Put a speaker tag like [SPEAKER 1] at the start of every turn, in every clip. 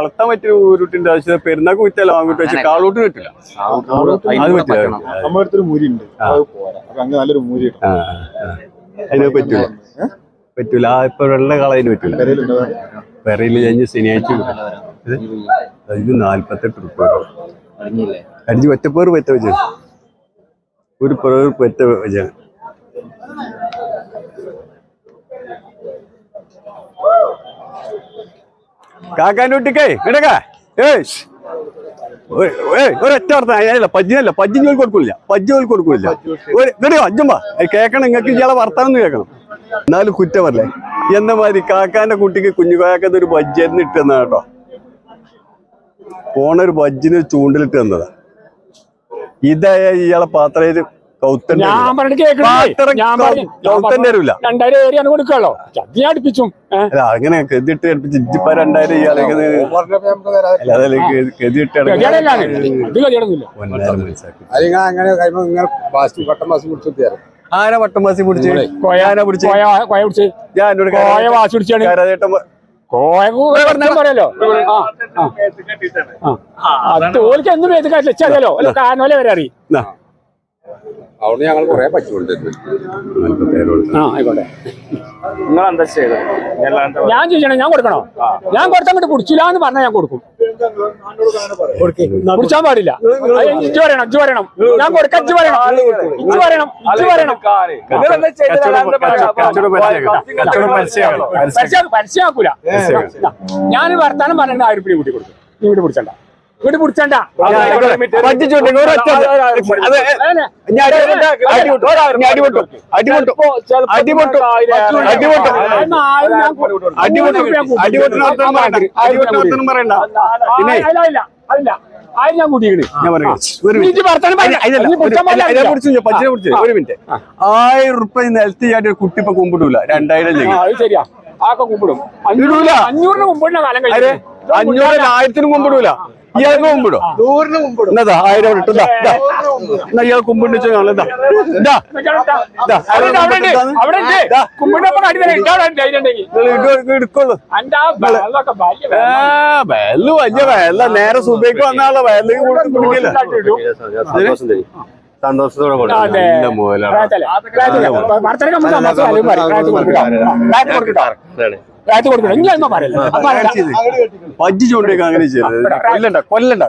[SPEAKER 1] വളർത്താൻ പറ്റിയ ഊരുട്ടിന്റെ ആവശ്യം പെരുന്നാക്ക് കുറ്റല്ല വാങ്ങിട്ട് വെച്ച്? കാളൂട്ടിന് പറ്റില്ല അത് പറ്റില്ല.
[SPEAKER 2] നമ്മുടെ അടുത്തൊരു മൂരി ഉണ്ട്. അത് പോരാ. അപ്പൊ നല്ലൊരു മൂരി കിട്ടും
[SPEAKER 1] ആ, ആ. അതിന് പറ്റൂല. പറ്റൂല. ആ ഇപ്പൊ വെള്ള കളതിന് പറ്റൂല. പെരയിൽ കഴിഞ്ഞ് ശനിയാഴ്ച. ഇത്? ഇത് നാല്പത്തെട്ട് റുപ്യ അടിച്ച് ഒറ്റപ്പേർ പറ്റ വെച്ച. ഒരു പേർ പറ്റ വെച്ച. കാക്കാന്റെ കുട്ടിക്കേ ഇടക്കാ ഏയ് ഒരൊറ്റ അർത്ഥം അല്ല പജ്ജിനല്ല പജ്ജി ജോലി കൊടുക്കില്ല പജ്ജി ജോലി കൊടുക്കില്ല ഒരു ഇങ്ങടെയോ അജ്ജമ്പാ അത് കേൾക്കണം നിങ്ങൾക്ക് ഇയാളെ വർത്താനം കേൾക്കണം. എന്നാലും കുറ്റമല്ലേ എന്ന മാതിരി കാക്കാന്റെ കുട്ടിക്ക് കുഞ്ഞു കാക്കത്ത് ഒരു ബജ്ജെന്ന് ഇട്ട് തന്നാ കേട്ടോ. പോണൊരു ബജ്ജിന് ചൂണ്ടിലിട്ട് തന്നതാ. ഇതായ ഇയാളെ കൗത്തന്റെ
[SPEAKER 3] ഞാൻ പറഞ്ഞിട്ട് കേൾക്കണേ രണ്ടായിരം ഏരിയാണ് കൊടുക്കാലോ. അത് ഞാൻ അടുപ്പിച്ചും
[SPEAKER 1] അല്ല അങ്ങനെ കെതിട്ട് രണ്ടായിരം
[SPEAKER 4] അങ്ങനെ ഇങ്ങനെ വട്ടം ബാസ് പിടിച്ചു
[SPEAKER 1] പിടിച്ച്
[SPEAKER 3] കോയ
[SPEAKER 1] ആന പിടിച്ച്
[SPEAKER 3] കോയ കോയ പിടിച്ച്.
[SPEAKER 1] ഞാൻ എന്നോട്
[SPEAKER 3] കോയ വാശി പിടിച്ചാണ്.
[SPEAKER 1] കരാതേട്ടൻ
[SPEAKER 3] കോയ പറഞ്ഞാൽ പറയല്ലോ. ആ, ആ. അത് ഓൾക്ക് എന്ത് പേര് കാട്ടില്ല. ചെറിയല്ലോ അല്ല വരെ അറിയും
[SPEAKER 4] അതുകൊണ്ട് ഞങ്ങൾ കുറെ പറ്റുകൊണ്ടിരുന്നു
[SPEAKER 3] ആ ആയിക്കോട്ടെ.
[SPEAKER 5] നിങ്ങൾ എന്താ ചെയ്തത്? അല്ലാണ്ട്
[SPEAKER 3] ഞാൻ ഞാൻ കൊടുക്കണോ? ഞാൻ കൊടുത്തങ്ങോട്ട് കുടിച്ചില്ല എന്ന് പറഞ്ഞാൽ ഞാൻ കൊടുക്കും. കുടിച്ചാൻ പാടില്ല. ഇജ്ജ് പറയണം ഇജ്ജ് പറയണം ഞാൻ കൊടുക്കാം. ഇജ്ജ് പറയണം ഇജ്ജ് പറയണം ഇജ്ജ് പറയണം പരസ്യമാക്കൂല ഞാൻ വർത്താനം പറഞ്ഞിട്ട് ആയിരം പിടി കൂട്ടി കൊടുക്കും. നീ ഇവിടെ പിടിച്ചണ്ട ഇവിടെ പിടിച്ചണ്ട.
[SPEAKER 1] ഞാൻ
[SPEAKER 3] ഞാൻ
[SPEAKER 1] പറയണ്ട. പിന്നെ ഒരു മിനിറ്റ്. ആയിരം റുപ്യ നിലത്ത് ചാടി ഒരു കുട്ടി ഇപ്പൊ കുമ്പിടൂല. രണ്ടായിരം
[SPEAKER 3] ശരിയാ. ആക്കെ കുമ്പിടും. അഞ്ഞൂറിന് കുമ്പിടുന്ന കാലം കഴിഞ്ഞു
[SPEAKER 1] അഞ്ഞൂറിന് ആയിരത്തിനും കുമ്പിടൂല. ഇയാൾക്ക്
[SPEAKER 4] മുമ്പിടോ?
[SPEAKER 1] എന്നതാ ആയിരം ഇട്ടു. എന്നാ ഇയാൾ കുമ്പിണ്ട് വെച്ചാൽ എടുക്കുള്ളൂ.
[SPEAKER 3] വലിയ
[SPEAKER 1] വയല വലിയ വെല്ല നേരെ സുബൈക്ക് വന്നാളോ വയൽ കുടിക്കില്ല സന്തോഷത്തോടെ.
[SPEAKER 3] പറയില്ല.
[SPEAKER 1] പജ്ജി ചൂണ്ടേക്ക് അങ്ങനെ ചെയ്തത്. കൊല്ലണ്ട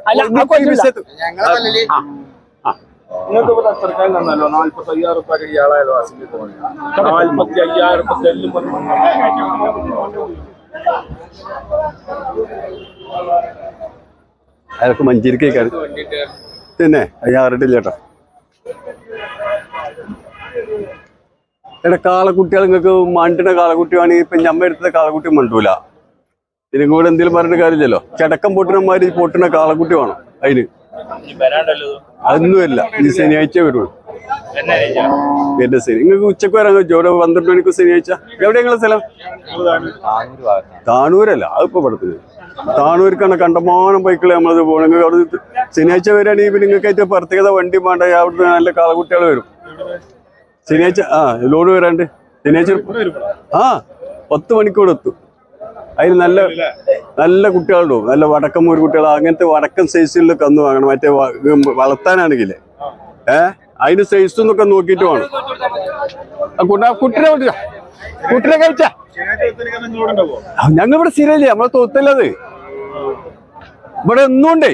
[SPEAKER 5] സർക്കാർ അയ്യായിരം റുപ്യ ഇയാളായാലും അയ്യായിരം റുപ്യ
[SPEAKER 1] അയാൾക്ക് മഞ്ചേരിക്കാണ് പിന്നെ അയ്യാറിട്ടില്ല ചേട്ടാ എടാ കാളക്കുട്ടികൾ നിങ്ങൾക്ക് മണ്ടിന കാളക്കുട്ടിയാണെങ്കിൽ ഇപ്പൊ ഞമ്മ എടുത്ത കാളക്കുട്ടി മണ്ടൂല. ഇതിനും കൂടെ എന്തെങ്കിലും പറഞ്ഞിട്ട് കാര്യമില്ലല്ലോ. ചടക്കം പൊട്ടിനമാര് പൊട്ടുന്ന കാളക്കുട്ടി വേണം അതിന്. അതൊന്നുമല്ല. ഈ ശനിയാഴ്ച വരുള്ളൂ. എന്റെ ശനി നിങ്ങൾക്ക് ഉച്ചയ്ക്ക് വരാൻ പറ്റുമോ ഇവിടെ പന്ത്രണ്ട് മണിക്ക് ശനിയാഴ്ച? എവിടെ നിങ്ങളെ സ്ഥലം? താണൂരല്ല അതിപ്പോ പടത്തിന് താണൂർക്കാണ് കണ്ടമാനം ബൈക്കിൽ നമ്മളത് പോകണമെങ്കിൽ അവിടെ ശനിയാഴ്ച വരികയാണെങ്കിൽ പിന്നെ നിങ്ങൾക്ക് ഏറ്റവും പ്രത്യേകത വണ്ടി വേണ്ട. അവിടുന്ന് നല്ല കാളക്കുട്ടികൾ വരും. ശനിയാഴ്ച ആ ലോഡ് വരാണ്ട്. ശനിയാഴ്ച ആ പത്ത് മണിക്കൂർ എത്തും. അതിൽ നല്ല നല്ല കുട്ടികളുണ്ടോ? നല്ല വടക്കം ഒരു കുട്ടികൾ അങ്ങനത്തെ വടക്കൻ സൈസിലുള്ള കന്ന് വാങ്ങണം. മറ്റേ വളർത്താനാണെങ്കിൽ ഏ? അതിന് സൈസ് എന്നൊക്കെ നോക്കിയിട്ട് വേണം. കുട്ടിനെ വിളിച്ച കുട്ടിനെ കഴിച്ച. ഞങ്ങൾ ഇവിടെ സ്ഥിരമില്ലേ. നമ്മളെ തോത്തല്ലത് ഇവിടെ എന്നുണ്ടേ.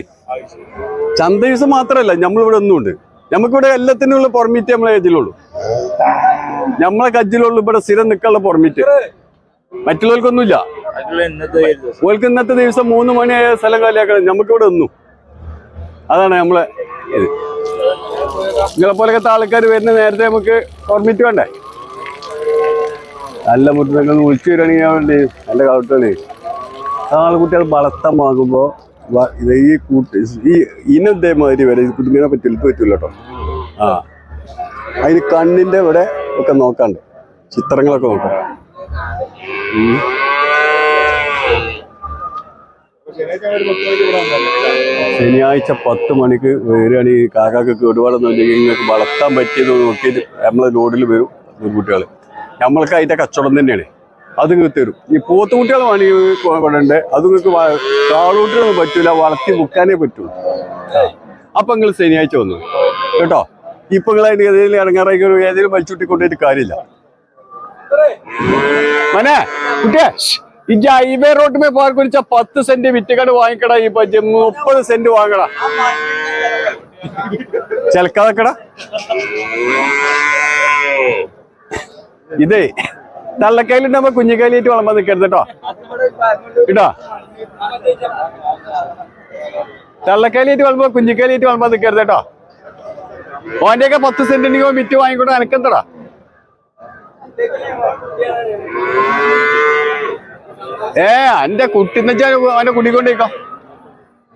[SPEAKER 1] ചന്ത ദിവസം മാത്രമല്ല നമ്മളിവിടെ എന്നുണ്ട്. നമുക്കിവിടെ എല്ലാത്തിനുള്ള പെർമിറ്റ് നമ്മളെ കയ്യിലുള്ളൂ നമ്മളെ കജ്ജിലുള്ള ഇവിടെ സ്ഥിരം നിൽക്കാനുള്ള പെർമിറ്റ് മറ്റുള്ളവർക്കൊന്നുമില്ല. ഓൾക്ക് ഇന്നത്തെ ദിവസം മൂന്ന് മണിയായ സ്ഥലം കാലിയാക്കണം. നമുക്കിവിടെ ഒന്നും അതാണ് നമ്മളെ നിങ്ങളെ പോലത്തെ ആൾക്കാർ വരുന്ന നേരത്തെ നമുക്ക് പെർമിറ്റ് വേണ്ടേ? നല്ല മുട്ടൊക്കെ വിളിച്ചു വരികയാണെങ്കിൽ വേണ്ടി നല്ല കൗട്ടാണ് ആൾക്കുട്ടികൾ വളർത്തമാകുമ്പോ ഇത് ഈ കൂട്ട് ഈ ഇനത്തെ മാതിരി വരെ ഇത് ഇങ്ങനെ പറ്റില്ല പറ്റില്ല കേട്ടോ ആ. അതിന് കണ്ണിന്റെ ഇവിടെ ഒക്കെ നോക്കാണ്ട്. ചിത്രങ്ങളൊക്കെ നോക്കാം. ശനിയാഴ്ച പത്ത് മണിക്ക് വരികയാണെങ്കിൽ കാക്കാക്കൊക്കെ ഒരുപാട് നിങ്ങൾക്ക് വളർത്താൻ പറ്റിയത് നോക്കിയിട്ട് നമ്മളെ റോഡിൽ വരും കുട്ടികൾ നമ്മൾക്ക് അതിന്റെ കച്ചവടം തന്നെയാണ്. അത് നിങ്ങൾക്ക് തരും. ഈ പോത്തുകുട്ടികൾ വേണമെങ്കിൽ അത് നിങ്ങൾക്ക് കാളൂട്ടികളൊന്നും പറ്റൂല. വളർത്തി മുക്കാനേ പറ്റൂ. അപ്പൊ നിങ്ങൾ ശനിയാഴ്ച വന്നു? കേട്ടോ? ഇപ്പൊ നിങ്ങൾ അതിന് ഏതെങ്കിലും ഇറങ്ങാറായി ഏതെങ്കിലും വലിച്ചുട്ടി കൊണ്ടുപോയിട്ട് കാര്യമില്ല. മനെ കുട്ടിയെ ഈ ഹൈവേ റോഡ് പാർക്ക് വിളിച്ച പത്ത് സെന്റ് വിറ്റുകട് വാങ്ങിക്കടാ പജ്ജ് മുപ്പത് സെന്റ് വാങ്ങടാ. ചിലക്കാതെക്കടാ. ഇതേ തള്ളക്കൈലുണ്ടാകുമ്പോ കുഞ്ഞിക്കൈലിട്ട് വിളമ്പാൻ നിൽക്കരുത് കേട്ടോ. കേട്ടോ തള്ളക്കൈലിട്ട് വളമ്പ കുഞ്ഞിക്കൈലിട്ട് വളമ്പ നിൽക്കരുത് കേട്ടോ. ഓന്റെയൊക്കെ പത്ത് സെന്റിന് വിറ്റ് വാങ്ങിക്കൊണ്ട് എനക്കെന്തടാ ഏ എന്റെ കുട്ടി എന്ന് വെച്ചാൽ അവന്റെ കുടിക്കൊണ്ടേക്കാം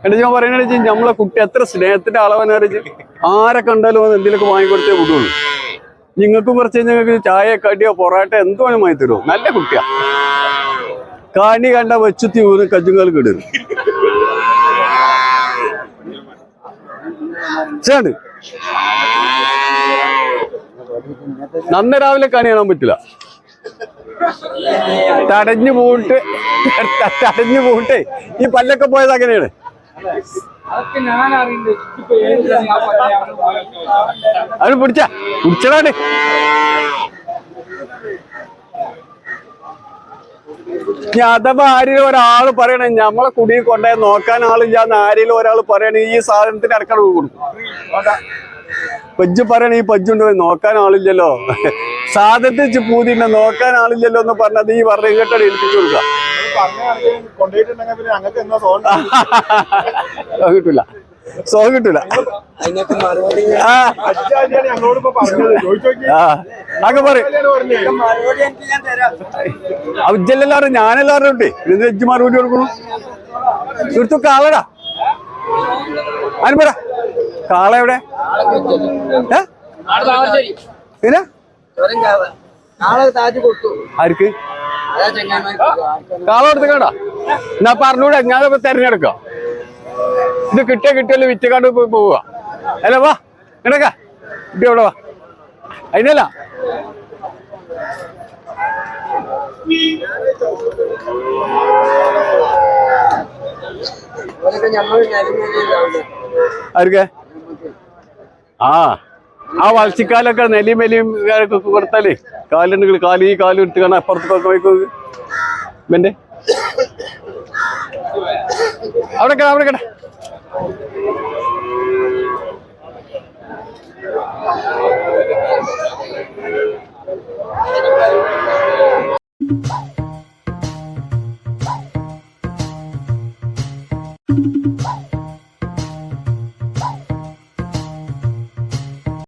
[SPEAKER 1] എന്റെ ഞാൻ പറയുന്ന നമ്മളെ കുട്ടി എത്ര സ്നേഹത്തിന്റെ അളവനറിച്ച് ആരെ കണ്ടാലും അത് എന്തെങ്കിലുമൊക്കെ വാങ്ങിക്കൊടുത്തേ വിടുള്ളൂ. നിങ്ങൾക്കും കുറച്ച് ഞങ്ങൾക്ക് ചായ കടിയോ പൊറോട്ട എന്തോ വാങ്ങി തരുമോ നല്ല കുട്ടിയാ. കാണി കണ്ട വെച്ചു ഊന്ന് കജുങ്ങൾ കിടും. ചേണ്ട് നന്ന രാവിലെ കണി കാണാൻ പറ്റില്ല. തടഞ്ഞു പോയിട്ട് തടഞ്ഞു പോയിട്ട് ഈ പല്ലൊക്കെ പോയത് അങ്ങനെയാണ്. അത് പിടിച്ച. പിടിച്ചതാണ് അഥവാ ആരെങ്കിലും ഒരാൾ പറയണേ നമ്മളെ കുടി കൊണ്ടേ നോക്കാൻ ആളില്ലാന്ന് ആരെങ്കിലും ഒരാൾ പറയണേ ഈ സാധനത്തിന് അടക്കം കൊടുക്കും. പജ്ജ് പറയണ ഈ പജ്ജുണ്ട് നോക്കാൻ ആളില്ലല്ലോ. സാധനത്തിൽ പൂതിണ്ട് നോക്കാൻ ആളില്ലല്ലോ എന്ന് പറഞ്ഞത് ഈ പറഞ്ഞ കേട്ടോ ഏൽപ്പിച്ചു കൊടുക്കാം
[SPEAKER 2] കൊണ്ടുപോയിട്ടുണ്ടെങ്കിൽ പിന്നെ ഞങ്ങൾക്ക് എന്നാ തോന്നുന്നു
[SPEAKER 1] സുഖം കിട്ടൂല സുഖം കിട്ടൂല ആ. അങ്ങ് പറയും. അവജല്ലെല്ലാരും ഞാനെല്ലാരും ഉണ്ട് വെജ് മറുപടി കൊടുക്കണു തീർത്തു കാളടാ. അനുപറ കാള എവിടെ? പിന്നെ? ആർക്ക്? കാള എടുത്ത് കേടാ എന്നാ പറഞ്ഞൂടെ ഞാൻ തെരഞ്ഞെടുക്കാം. ഇത് കിട്ടിയ കിട്ടിയല്ലോ വിറ്റക്കാണ്ട് പോവുക. അല്ല വാ കിടക്ക കിട്ടിയ അവിടെ വാ. അതിനല്ല. ആർക്കെ? ആ. ആ വളച്ചിക്കാലൊക്കെ നെലിയും മെലിയും കൊടുത്താലേ കാലുണ്ടെങ്കിൽ കാൽ ഈ കാലും എടുത്ത് കാണാൻ അപ്പുറത്തൊക്കെ വയ്ക്കും ഇവന്റെ. അവിടെ കേടാ അവിടെ കേടാ Woo!